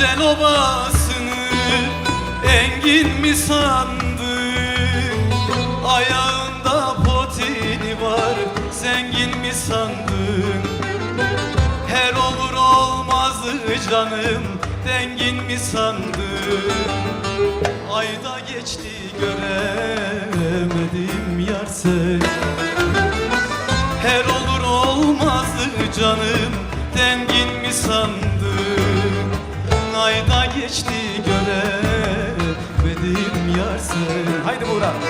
Cel obasını engin mi sandın? Ayağında potini var zengin mi sandın? Her olur olmazı canım dengin mi sandın? Ayda geçti göremedim yar seni. Her olur olmazı canım dengin mi sandın geçti göremedim yar seni Haydi Buğra.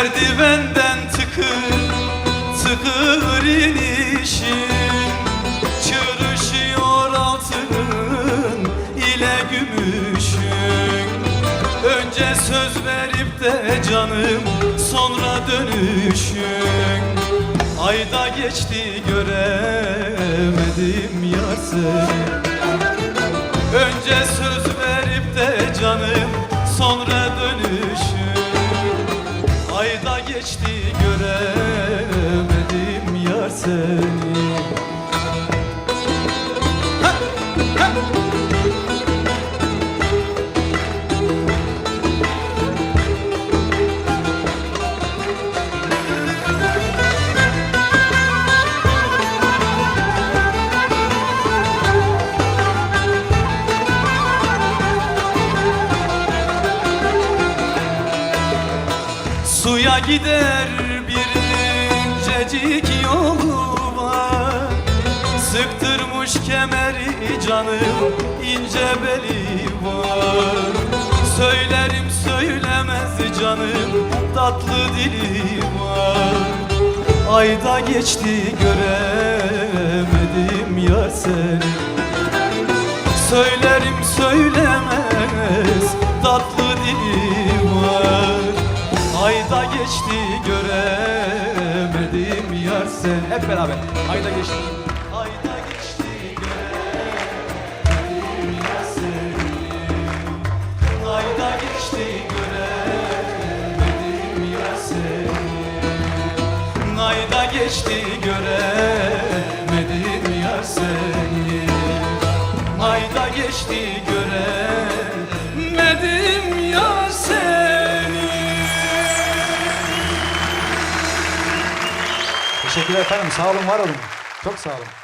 Merdivenden tıkır tıkır inişin Çığrışıyor altın ile gümüşün Önce söz verip de canım sonra dönüşün Ayda geçti göremedim yar seni Önce söz verip de canım seni. Suya gider bir incecik kemeri canım ince beli var Söylerim söylemez canım tatlı dili var Ayda geçti göremedim yar seni Söylerim söylemez tatlı dili var Ayda geçti göremedim yar seni Hep beraber. Hayda geçti. Geçti göremedim yar seni Ayda geçti göremedim yar seni Teşekkürler efendim. Sağ olun, var olun. Çok sağ olun.